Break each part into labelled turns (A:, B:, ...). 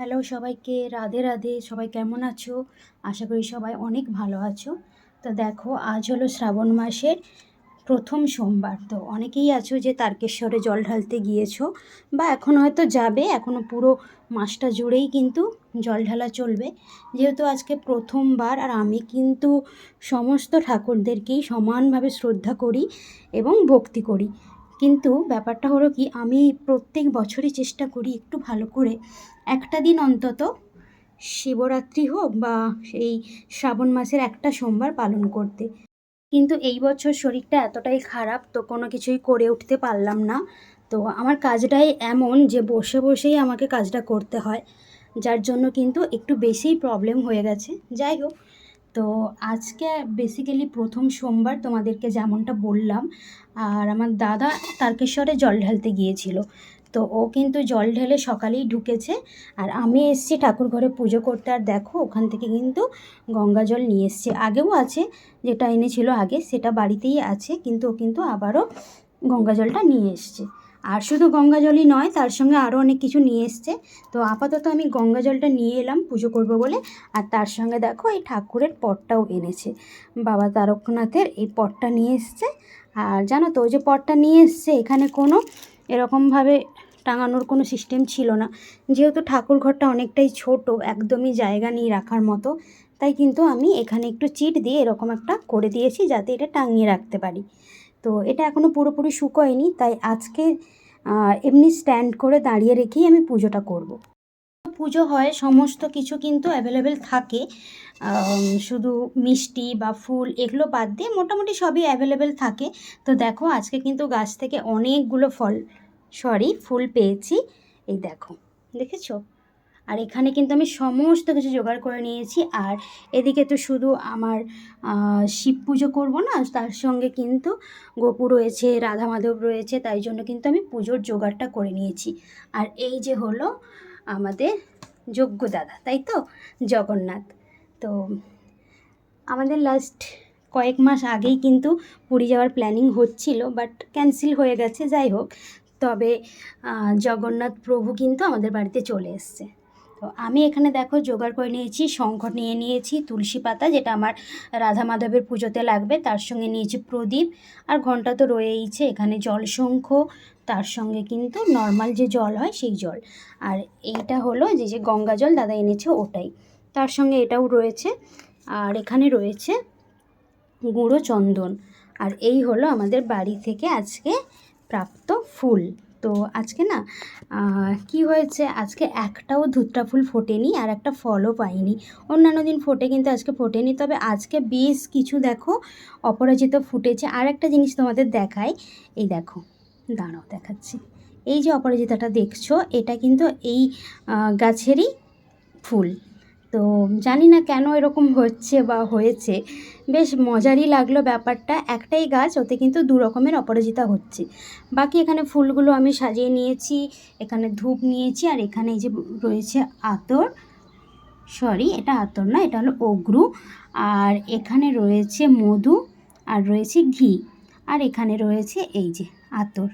A: Hello সবাইকে, রাধে রাধে। সবাই কেমন আছো? আশা করি সবাই অনেক ভালো আছো। তো দেখো, আজ হলো শ্রাবণ মাসের প্রথম সোমবার। তো অনেকেই আছো যে তারকেশ্বরে জল ঢালতে গিয়েছো বা এখন হয়তো যাবে এখনও পুরো মাসটা জুড়েই কিন্তু জল ঢালা চলবে। যেহেতু আজকে প্রথমবার আর আমি কিন্তু সমস্ত ঠাকুরদেরকেই সমানভাবে শ্রদ্ধা করি এবং ভক্তি করি। কিন্তু ব্যাপারটা হলো কি, আমি প্রত্যেক বছরই চেষ্টা করি একটু ভালো করে। একটা দিন অন্তত শিবরাত্রি হোক বা এই শ্রাবণ মাসের একটা সোমবার পালন করতে। কিন্তু এই বছর শরীরটা এতটাই খারাপ, তো কোনো কিছুই করে উঠতে পারলাম না। তো আমার কাজটাই এমন যে বসে বসেই আমাকে কাজটা করতে হয়, যার জন্য কিন্তু একটু বেশিই প্রবলেম হয়ে গেছে। যাই হোক তো আজকে বেসিক্যালি প্রথম সোমবার তোমাদেরকে যেমনটা বললাম, আর আমার দাদা তারকেশ্বরে জল ঢালতে গিয়েছিল। তো ও কিন্তু জল ঢেলে সকালেই ঢুকেছে, আর আমি এসছি ঠাকুর ঘরে পুজো করতে। আর দেখো, ওখান থেকে কিন্তু গঙ্গা জল নিয়ে এসছে। আগেও আছে, যেটা এনেছিল আগে, সেটা বাড়িতেই আছে, কিন্তু ও কিন্তু আবারও গঙ্গা জলটা নিয়ে এসছে। আর শুধু গঙ্গা জলই নয়, তার সঙ্গে আরও অনেক কিছু নিয়ে এসছে। তো আপাতত আমি গঙ্গা জলটা নিয়ে এলাম পুজো করব বলে। আর তার সঙ্গে দেখো, এই ঠাকুরের পটটাও এনেছে। বাবা তারকনাথের এই পটটা নিয়ে এসছে। আর জানো তো, ওই যে পটটা নিয়ে এসছে, এখানে কোনো এরকমভাবে টাঙানোর কোনো সিস্টেম ছিল না। যেহেতু ঠাকুর ঘরটা অনেকটাই ছোট, একদমই জায়গা নেই রাখার মতো, তাই কিন্তু আমি এখানে একটু চিট দিয়ে এরকম একটা করে দিয়েছি যাতে এটা টাঙিয়ে রাখতে পারি। তো এটা এখনও পুরোপুরি শুকোয়নি, তাই আজকে এমনি স্ট্যান্ড করে দাঁড়িয়ে রেখেই আমি পুজোটা করব। পুজো হয়, সমস্ত কিছু কিন্তু অ্যাভেলেবেল থাকে। শুধু মিষ্টি বা ফুল এগুলো বাদ দিয়ে মোটামুটি সবই অ্যাভেলেবেল থাকে। তো দেখো, আজকে কিন্তু গাছ থেকে অনেকগুলো ফল সরি ফুল পেয়েছি। এই দেখো, দেখেছ? আর এখানে কিন্তু আমি সমস্ত কিছু জোগাড় করে নিয়েছি। আর এদিকে তো শুধু আমার শিব পুজো করব না, তার সঙ্গে কিন্তু গোপু রয়েছে, রাধা মাধব রয়েছে, তাই জন্য কিন্তু আমি পুজোর জোগাড়টা করে নিয়েছি। আর এই যে হলো আমাদের যোগ্য দাদা, তাই তো? জগন্নাথ। তো আমাদের লাস্ট কয়েক মাস আগেই কিন্তু পুরী যাওয়ার প্ল্যানিং হচ্ছিল বাট ক্যান্সেল হয়ে গেছে, যাই হোক। তবে জগন্নাথ প্রভু কিন্তু আমাদের বাড়িতে চলে এসছে। তো আমি এখানে দেখো জোগাড় করে নিয়েছি শঙ্খ নিয়ে নিয়েছি, তুলসী পাতা যেটা আমার রাধা মাধবের পুজোতে লাগবে, তার সঙ্গে নিয়েছি প্রদীপ, আর ঘণ্টা তো রয়েইছে, এখানে জল শঙ্খ, তার সঙ্গে কিন্তু নর্মাল যে জল হয় সেই জল। আর এইটা হলো যে যে গঙ্গা জল দাদা এনেছে ওটাই, তার সঙ্গে এটাও রয়েছে, আর এখানে রয়েছে গুঁড়ো চন্দন, আর এই হলো আমাদের বাড়ি থেকে আজকে প্রাপ্ত ফুল। তো আজকে না কি হয়েছে? আজকে একটাও ধুতরা ফুল ফোটেনি আর একটা ফলও পাইনি। অন্যান্য দিন ফোটে কিন্তু আজকে ফোটেনি। তবে আজকে বেশ কিছু দেখো, অপরাজিত ফুটেছে। আর একটা জিনিস তোমাদের দেখায় এই দেখো, দাঁড়াও দেখাচ্ছি। এই যে অপরাজিতাটা দেখছ, এটা কিন্তু এই গাছেরই ফুল। তো জানি না কেন এরকম হচ্ছে বা হয়েছে। বেশ মজারই লাগল ব্যাপারটা। একটাই গাছ, ওতে কিন্তু দু রকমের অপরাজিতা হচ্ছে। বাকি এখানে ফুলগুলো আমি সাজিয়ে নিয়েছি, এখানে ধূপ নিয়েছি, আর এখানে এই যে রয়েছে আতর। সরি, এটা আতর না, এটা হলো অগ্রু। আর এখানে রয়েছে মধু, আর রয়েছে ঘি। আর এখানে রয়েছে এই যে আতর।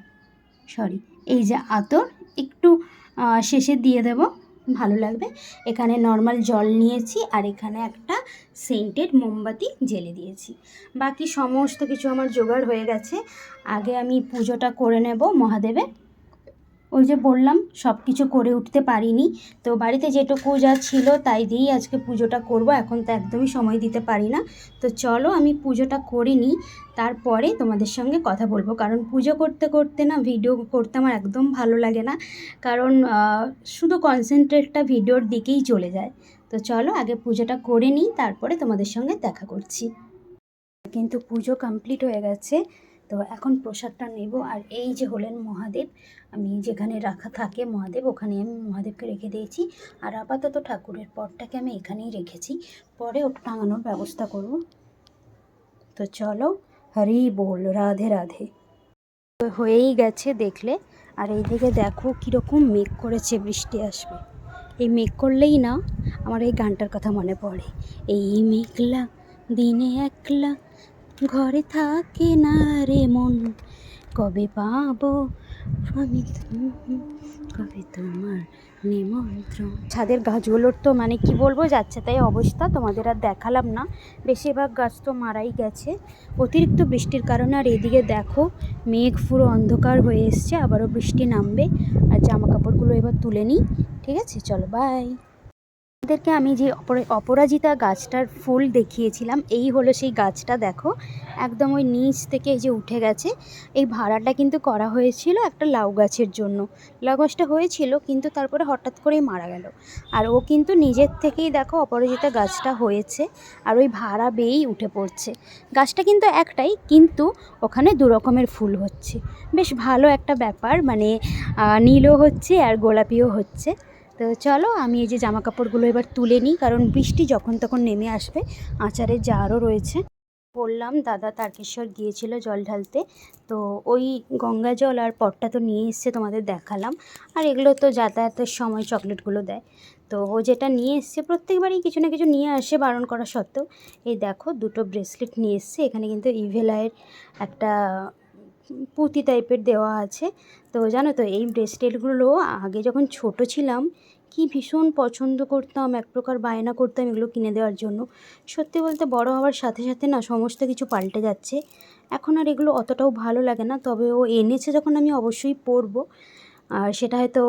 A: সরি, এই যে আতর, একটু শেষে দিয়ে দেবো। ভালো লাগবে। এখানে নর্মাল জল নিয়েছি আর এখানে একটা সেন্টেড মোমবাতি জেলে দিয়েছি। বাকি সমস্ত কিছু আমার জোগাড় হয়ে গেছে। আগে আমি পুজোটা করে নেব মহাদেবের। ওই যে বললাম সব কিছু করে উঠতে পারিনি। তো বাড়িতে যেটুকু যা ছিল তাই দিয়েই আজকে পুজোটা করব, এখন তো একদমই সময় দিতে পারি না। তো চলো আমি পুজোটা করে নিই, তারপরে তোমাদের সঙ্গে কথা বলব। কারণ পুজো করতে করতে না ভিডিও করতে আমার একদম ভালো লাগে না। কারণ শুধু কনসেন্ট্রেটটা ভিডিওর দিকেই চলে যায়। তো চলো আগে পুজোটা করে নিই, তারপরে তোমাদের সঙ্গে দেখা করছি। কিন্তু পুজো কমপ্লিট হয়ে গেছে। তো এখন প্রসাদটা নেব। আর এই যে হলেন মহাদেব, আমি যেখানে রাখা থাকে মহাদেব, ওখানে আমি মহাদেবকে রেখে দিয়েছি। আর আপাতত ঠাকুরের পটটাকে আমি এখানেই রেখেছি। পরে ওটা টাঙানোর ব্যবস্থা করব। তো চলো, হরি বল, রাধে রাধে। হয়েই গেছে দেখলে। আর এই দিকে দেখো কীরকম মেঘ করেছে, বৃষ্টি আসবে। এই মেঘ করলেই না আমার এই গানটার কথা মনে পড়ে। এই মেঘলা, দিনে একলা ঘরে থাকে না রে মন। কবে পাবো আমি কবে তোমার নিমন্ত্রণ? ছাদের গাছগুলোর তো মানে কি বলব, যাচ্ছে তাই অবস্থা, তোমাদের আর দেখালাম না। বেশিরভাগ গাছ তো মারাই গেছে। অতিরিক্ত বৃষ্টির কারণে আর এদিকে দেখো, মেঘ পুরো অন্ধকার হয়ে এসছে, আবারও বৃষ্টি নামবে। আর জামা কাপড়গুলো এবার তুলে নিই, ঠিক আছে? চলো বাই আপনাদেরকে আমি যে অপরা- অপরাজিতা গাছটার ফুল দেখিয়েছিলাম, এই হলো সেই গাছটা, দেখো। একদম ওই নিচ থেকে যে উঠে গেছে। এই ভাড়াটা কিন্তু করা হয়েছিল একটা লাউ গাছের জন্য। লাউ গাছটা হয়েছিল, কিন্তু তারপরে হঠাৎ করেই মারা গেল। আর ও কিন্তু নিজের থেকেই, দেখো, অপরাজিতা গাছটা হয়েছে, আর ওই ভাড়া বেয়েই উঠে পড়ছে। গাছটা কিন্তু একটাই, কিন্তু ওখানে দু রকমের ফুল হচ্ছে। বেশ ভালো একটা ব্যাপার মানে নীলও হচ্ছে আর গোলাপিও হচ্ছে। তো চলো, আমি এই যে জামা কাপড়গুলো এবার তুলে নিই, কারণ বৃষ্টি যখন তখন নেমে আসবে আচারের জারও রয়েছে। বললাম, দাদা তারকেশ্বর গিয়েছিল জল ঢালতে, তো ওই গঙ্গা জল আর পটটা তো নিয়ে এসছে তোমাদের দেখালাম। আর এগুলো তো যাতায়াতের সময় চকলেটগুলো দেয়। তো ও যেটা নিয়ে এসছে, প্রত্যেকবারই কিছু না কিছু নিয়ে আসে বারণ করা সত্ত্বেও। এই দেখো, দুটো ব্রেসলেট নিয়ে এসছে, এখানে কিন্তু ইভেলায়ের একটা পুঁতি টাইপের দেওয়া আছে। তো জানো তো, এই ব্রেসলেটগুলো আগে যখন ছোট ছিলাম, কি ভীষণ পছন্দ করতাম, এক প্রকার বায়না করতাম এগুলো কিনে দেওয়ার জন্য। সত্যি বলতে বড় হওয়ার সাথে সাথে না সমস্ত কিছু পাল্টে যাচ্ছে। এখন আর এগুলো অতটাও ভালো লাগে না, তবে ও এনেছে যখন আমি অবশ্যই পরবো। আর সেটা হয়তো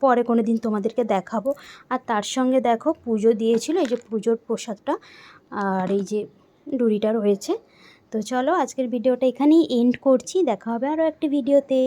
A: পরে কোনো দিন তোমাদেরকে দেখাবো। আর তার সঙ্গে দেখো, পুজো দিয়েছিল, এই যে পুজোর প্রসাদটা। আর এই যে ডুরিটা রয়েছে। তো চলো আজকের ভিডিওটা এখানেই এন্ড করছি। দেখা হবে আরও একটি ভিডিওতে